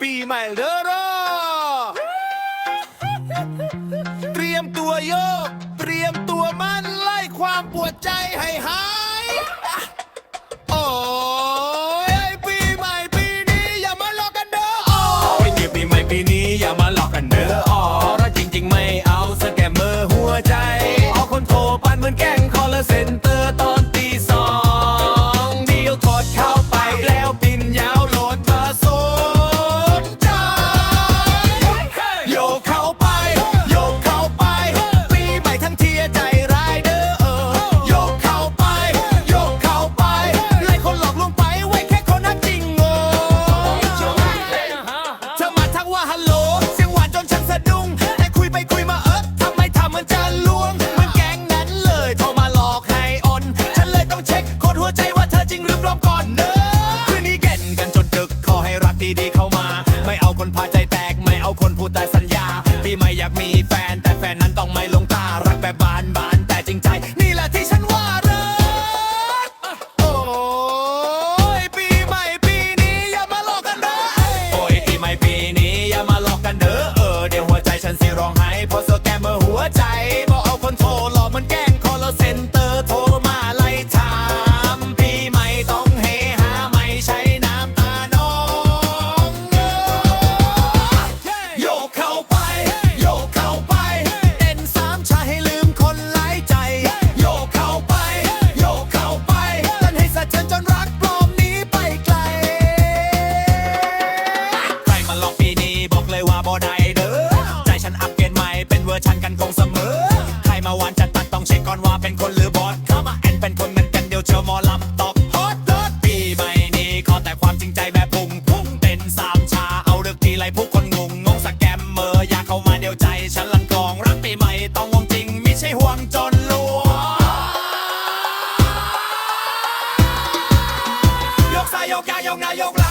ปีใหม่เด้อรอเตรียมตัวโยก เตรียมตัวมั่นไล่ความปวดใจให้หาย โอ้ยปีใหม่ปีนี้อย่ามาหลอกกันเด้อโอ้ยปีใหม่ปีนี้อย่ามาหลอกกันเด้ออ๋อถ้าจริง ๆ ไม่เอาสแกมเมอร์หัวใจ เอคนโทรปันเหมือนแกงคอลเซนีๆเข้ามา ไม่เอาคนพาใจแตก ไม่เอาคนพูดแต่สัญญา พี่ไม่อยากมีแฟนแต่แฟนนั้นต้องไม่ลงตารักแบบบานบานแต่จริงใจ ให้ผู้คนงงงงสแกมเมอร์อยากเข้ามาเดียวใจ ฉันลังกองรักปีใหม่ต้องงงจริงไม่ใช่ห่วงจนลวงยกซ้ายยกยายกนายกล